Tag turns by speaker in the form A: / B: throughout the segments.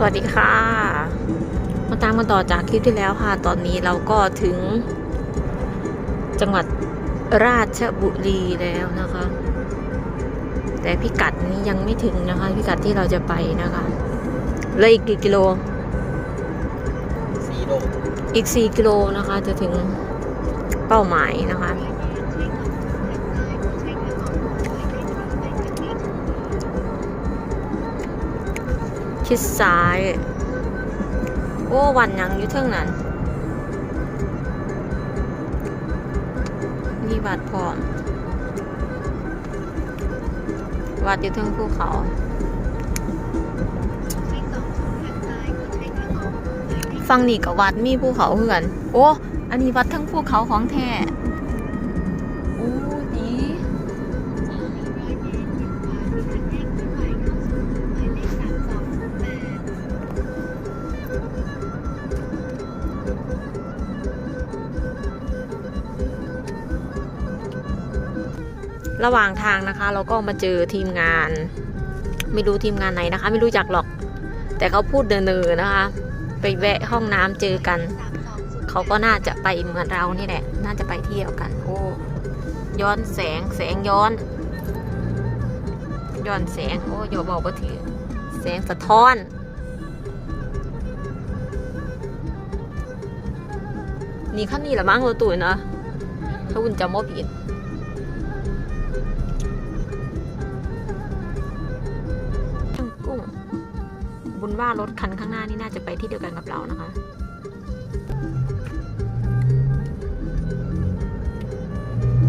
A: สวัสดีค่ะ มาตามกันต่อจากคลิปที่แล้วค่ะ ตอนนี้เราก็ถึง จังหวัดราชบุรีแล้วนะคะ แต่พิกัดนี้ยังไม่ถึงนะคะ พิกัดที่เราจะไปนะคะเหลยอีกกี่กิโล
B: สีโล
A: อีก4กิโลนะคะ จะถึงเป้าหมายนะคะ ชิดซ้าย โอ้วันยังอยู่เท่งนั้น มีวัดพร้อม วัดอยู่เทิงภูเขาฟังนี่กับวัดมีภูเขาเหือน โอ้ อันนี้วัดทั้งภูเขาของแท้ ระหว่างทางนะคะ เราก็มาเจอทีมงาน ไม่รู้ทีมงานไหนนะคะ ไม่รู้จักหรอก แต่เขาพูดเนอๆนะคะ ไปแวะห้องน้ำเจอกัน เขาก็น่าจะไปเหมือนเรานี่แหละ น่าจะไปเที่ยวกัน โอ้ย้อนแสงแสงย้อน ย้อนแสงโอ้อย่าบอกว่าถือแสงสะท้อนนี่ขั้นนี้ละมั้งรถตุ๋ยนะถ้าคุณจำว่าผิด ว่ารถคันข้างหน้านี่น่าจะไปที่เดียวกันกับเรานะคะ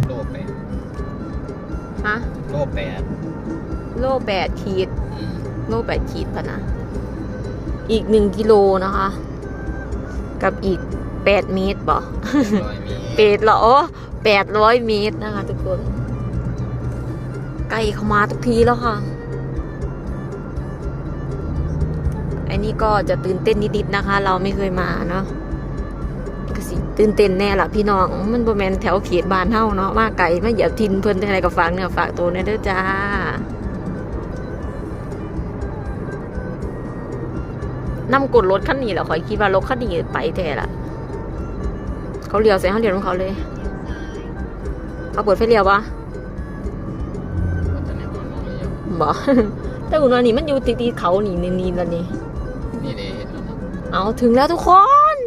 B: โลแปด
A: ฮะ
B: โลแปด
A: โลแปดขีด
B: อืม
A: โลแปดขีดปะนะ อีกหนึ่งกิโลนะคะ กับอีกแปดเมตรบ่
B: ร้อยเม
A: เป
B: ตร
A: ดเหรอแปดร้อยเมตรนะคะทุกคน ใกล้เข้ามาทุกทีแล้วค่ะ อันนี้ก็จะตื่นเต้นนิดๆนะคะ เราไม่เคยมาเนาะก็สิตื่นเต้นแน่ล่ะพี่น้อง มันบ่แมนแถวเขตบ้านเฮาเนาะมาไกลมาเหยียบทินเพิ่นจังไดก็ฝากเนื้อฝากตัวเด้อจ้านํกดรถคันนี้แหละขอยคิดว่ารถคันนี้ไปแท้ล่ะเขาเลี้ยวใส่เขาเลี้ยวของเขาเลยเขาเปิดไฟเลี้ยวปะ
B: ก็จะในวันมองไม่ยอม
A: บ่แต่อุ่นวันนี้มันอยู่ติดๆเขานี่นี่ๆแล้วนี่
B: นี่ เอา
A: ถึงแล้วทุกคน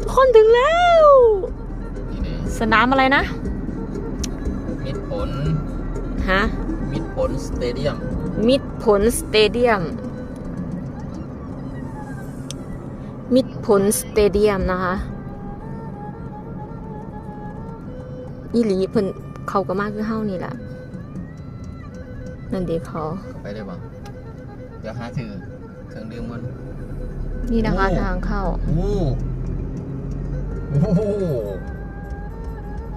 A: ทุกคนถึงแล้ว
B: นี่เลย
A: สนามอะไรนะ
B: มิดผล
A: ฮะ
B: มิดผลสเตเดียม
A: มิดผลสเตเดียม มิดผลสเตเดียมนะคะอีหลีเพิ่นเขาก็มากคือเฮานี่แหละนั่นเด็กเขา
B: เข้าไปได้ปะเดี๋ยวหาถือเครื่องดื่มมัน
A: นี่นะคะ
B: โอ้
A: ทางเข้า
B: โอ้โอ้โห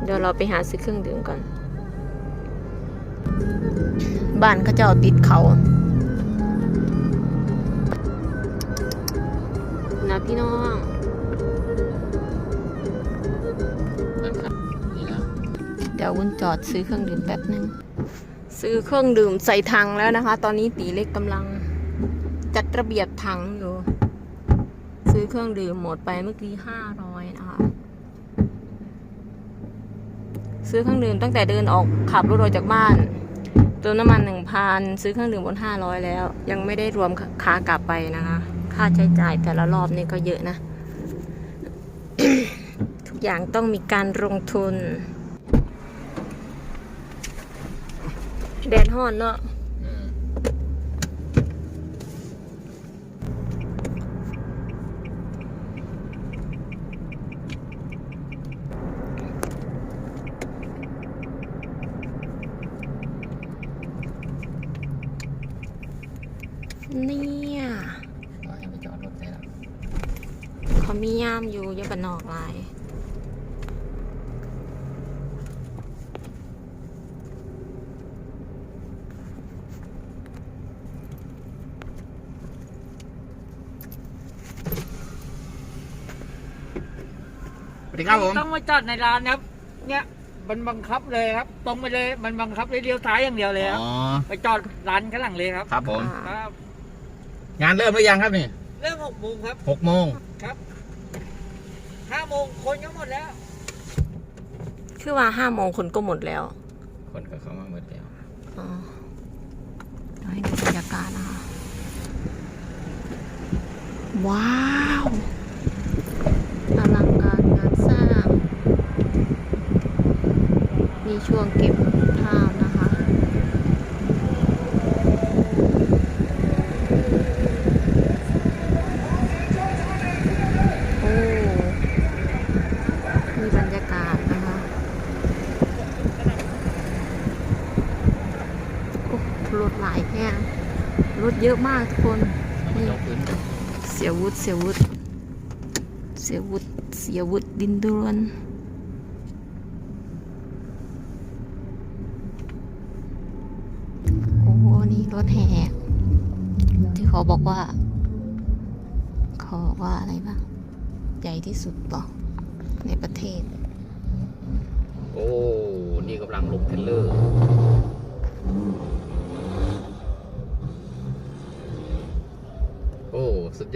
A: เดี๋ยวเราไปหาซื้อเครื่องดื่มก่อน บ้านเขาเจ้าติดเขา นะพี่น้อง
B: นั่นครับนี่นะ
A: เดี๋ยววุ้นจอดซื้อเครื่องดื่มแป๊บนึง ซื้อเครื่องดื่มใส่ถังแล้วนะคะ ตอนนี้ตีเล็กกำลัง จัดระเบียบถังอยู่ ซื้อเครื่องดื่มหมดไปเมื่อกี้ห้าร้อยนะคะ ซื้อเครื่องดื่มตั้งแต่เดินออกขับรถออกจากบ้านเติมน้ำมันหนึ่งพันซื้อเครื่องดื่มบนห้าร้อยแล้ว ยังไม่ได้รวมค่ากลับไปนะคะ ค่าใช้จ่ายแต่ละรอบนี่ก็เยอะนะ ทุกอย่างต้องมีการลงทุน แดดฮ้อนเนาะ เนี่ย
B: ว่าให้ไปจอดรถได้แล้ว
A: เขามีย่ามอยู่อยาบันนอกหลาย
B: สวัสดีครับผม
C: ต้องมาจอดในร้านครับ เนี่ยมันบังคับเลยครับ ตรงไปเลยมันบังคับเลยเลี้ยวซ้ายอย่างเดียวเลยครับ
B: อ๋อ
C: ไปจอดร้านข้างหลังเลยครับ
B: ครับผม
A: อ่า
C: ครับ
B: งานเริ่มหรือยังครับนี่
C: เริ่มหกโมงครับ
B: หกโมง
C: ครับห้าโมงคนก็หมดแล้ว
A: คือว่าห้าโมงคนก็หมดแล้ว
B: คนก็เข้ามาหมดแล้ว
A: อ๋อเดี๋ยวให้ดูบรรยากาศนะคะว้าวอลังการงานสร้าง มีช่วงเก็บข้าวนะคะ โอ้ มีบรรยากาศนะคะ โอ้รถหลายแพง รถเยอะมากทุกคน
B: เอามาเจ้าพื้น
A: เสียวุฒเสียวุฒเสียวุฒเสียวุฒดินดวนโอ้โหนี่รถแห่ที่เขาบอกว่า เขาบอกว่าอะไรบ้างใหญ่ที่สุดบอกในประเทศ
B: โอ้ นี่กำลังลงเทรลเลอร์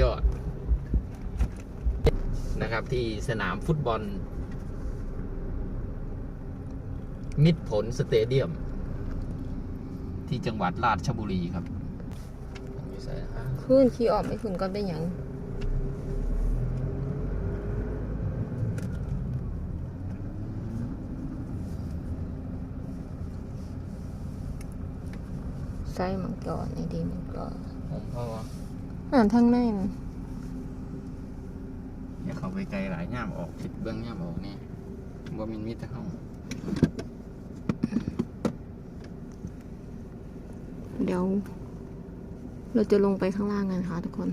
B: ยอดนะครับ ที่สนามฟุตบอล มิตรผลสเตเดียม ที่จังหวัดราชบุรีครับอยู่ไสน
A: ขึ้นขี่ออกไม่ขึ้นก็เป็นอย่างใส่มันก่อในดีมันก่อน
B: ผมเพราะว่า
A: อ่านทางในน
B: อย่าเข้าไปไกลหลายย่ามออกผิดเบื้องย่ามออกนี่ว่ามินมิตรห้อง
A: เดี๋ยว เราจะลงไปข้างล่างกันค่ะทุกคน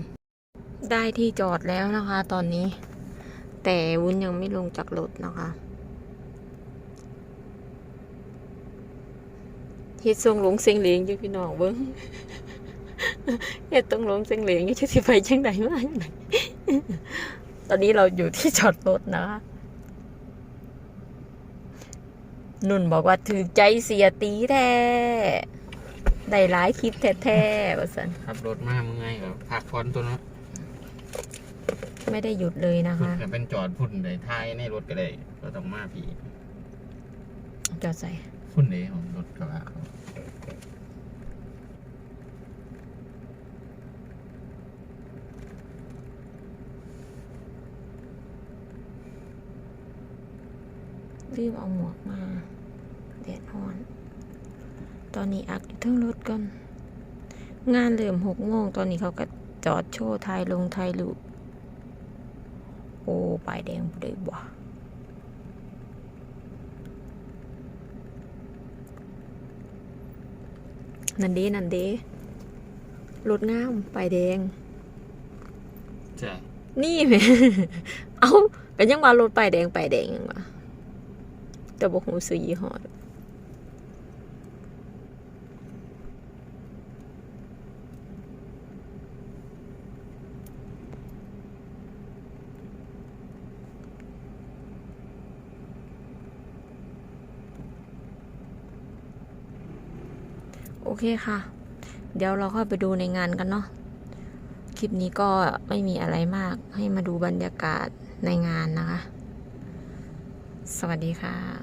A: ได้ที่จอดแล้วนะคะ ตอนนี้ แต่วุ้นยังไม่ลงจากรถนะคะเฮ็ดทรงหลงเสียงเหลียงอยู่พี่น้องเบิ้ง เฮ็ดต้องหลงเสียงเหลียงอยู่จะสิไปจังไดมาจังไดตอนนี้เราอยู่ที่จอดรถนะคะนุ่นบอกว่าถือใจเสียตีแท้ได้หลายคลิปแท้ๆว่าสัน
B: ขับรถมาเมื่อยกับพักผ่อนตัวเนาะ
A: ไม่ได้หยุดเลยนะ
B: พุ่น
A: คะ
B: ก็เป็นจอดพุ่นได้ท้ายในรถก็ได้ก็ต้องมาพี่
A: จอดใส่
B: พุ่นเด้ของรถกระบะเขา
A: รีบเอาหมวกมาแดดร้อน ตอนนี้อักอยู่เทั้งรถก่อน งานเริ่มหกโมงตอนนี้เขาก็จอดโชว์ไทยลงไทยลูกโอ้ปลายแดงบ่เลยบ่นันเดนันเดรถงามปลายแดง
B: ใช่
A: นี่แหม่เอาเป็นยังว่ารถป้ายแดงป้ายแดงยังวะ แต่บอกหูซื้อยี่ห้อโอเคค่ะ เดี๋ยวเราเข้าไปดูในงานกันเนาะ คลิปนี้ก็ไม่มีอะไรมาก ให้มาดูบรรยากาศในงานนะคะ สวัสดีค่ะ